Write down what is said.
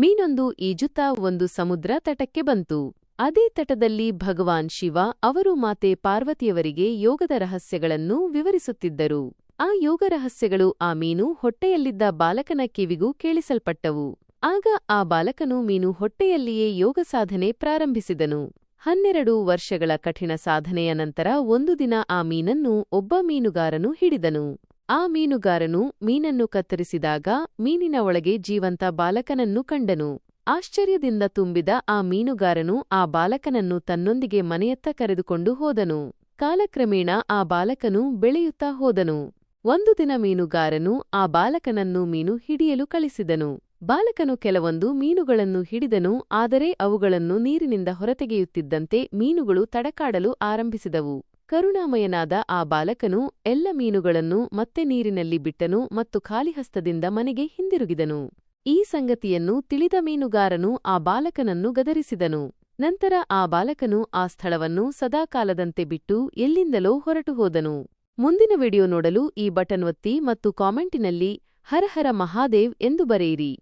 ಮೀನೊಂದು ಈಜುತ್ತಾ ಒಂದು ಸಮುದ್ರ ತಟಕ್ಕೆ ಬಂತು. ಅದೇ ತಟದಲ್ಲಿ ಭಗವಾನ್ ಶಿವ ಅವರು ಮಾತೆ ಪಾರ್ವತಿಯವರಿಗೆ ಯೋಗದ ರಹಸ್ಯಗಳನ್ನು ವಿವರಿಸುತ್ತಿದ್ದರು. ಆ ಯೋಗ ರಹಸ್ಯಗಳು ಆ ಮೀನು ಹೊಟ್ಟೆಯಲ್ಲಿದ್ದ ಬಾಲಕನ ಕಿವಿಗೂ ಕೇಳಿಸಲ್ಪಟ್ಟವು. ಆಗ ಆ ಬಾಲಕನು ಮೀನು ಹೊಟ್ಟೆಯಲ್ಲಿಯೇ ಯೋಗ ಸಾಧನೆ ಪ್ರಾರಂಭಿಸಿದನು. ಹನ್ನೆರಡು ವರ್ಷಗಳ ಕಠಿಣ ಸಾಧನೆಯ ನಂತರ ಒಂದು ದಿನ ಆ ಮೀನನ್ನು ಒಬ್ಬ ಮೀನುಗಾರನು ಹಿಡಿದನು. ಆ ಮೀನುಗಾರನು ಮೀನನ್ನು ಕತ್ತರಿಸಿದಾಗ ಮೀನಿನ ಒಳಗೆ ಜೀವಂತ ಬಾಲಕನನ್ನು ಕಂಡನು. ಆಶ್ಚರ್ಯದಿಂದ ತುಂಬಿದ ಆ ಮೀನುಗಾರನು ಆ ಬಾಲಕನನ್ನು ತನ್ನೊಂದಿಗೆ ಮನೆಯತ್ತ ಕರೆದುಕೊಂಡು ಹೋದನು. ಕಾಲಕ್ರಮೇಣ ಆ ಬಾಲಕನು ಬೆಳೆಯುತ್ತಾ ಹೋದನು. ಒಂದು ದಿನ ಮೀನುಗಾರನು ಆ ಬಾಲಕನನ್ನು ಮೀನು ಹಿಡಿಯಲು ಕಳಿಸಿದನು. ಬಾಲಕನು ಕೆಲವೊಂದು ಮೀನುಗಳನ್ನು ಹಿಡಿದನು, ಆದರೆ ಅವುಗಳನ್ನು ನೀರಿನಿಂದ ಹೊರತೆಗೆಯುತ್ತಿದ್ದಂತೆ ಮೀನುಗಳು ತಡಕಾಡಲು ಆರಂಭಿಸಿದವು. ಕರುಣಾಮಯನಾದ ಆ ಬಾಲಕನು ಎಲ್ಲ ಮೀನುಗಳನ್ನು ಮತ್ತೆ ನೀರಿನಲ್ಲಿ ಬಿಟ್ಟನು ಮತ್ತು ಖಾಲಿಹಸ್ತದಿಂದ ಮನೆಗೆ ಹಿಂದಿರುಗಿದನು. ಈ ಸಂಗತಿಯನ್ನು ತಿಳಿದ ಮೀನುಗಾರನು ಆ ಬಾಲಕನನ್ನು ಗದರಿಸಿದನು. ನಂತರ ಆ ಬಾಲಕನು ಆ ಸ್ಥಳವನ್ನು ಸದಾಕಾಲದಂತೆ ಬಿಟ್ಟು ಎಲ್ಲಿಂದಲೋ ಹೊರಟು ಹೋದನು. ಮುಂದಿನ ವಿಡಿಯೋ ನೋಡಲು ಈ ಬಟನ್ ಒತ್ತಿ ಮತ್ತು ಕಾಮೆಂಟಿನಲ್ಲಿ ಹರಹರ ಹರ ಮಹಾದೇವ್ ಎಂದು ಬರೆಯಿರಿ.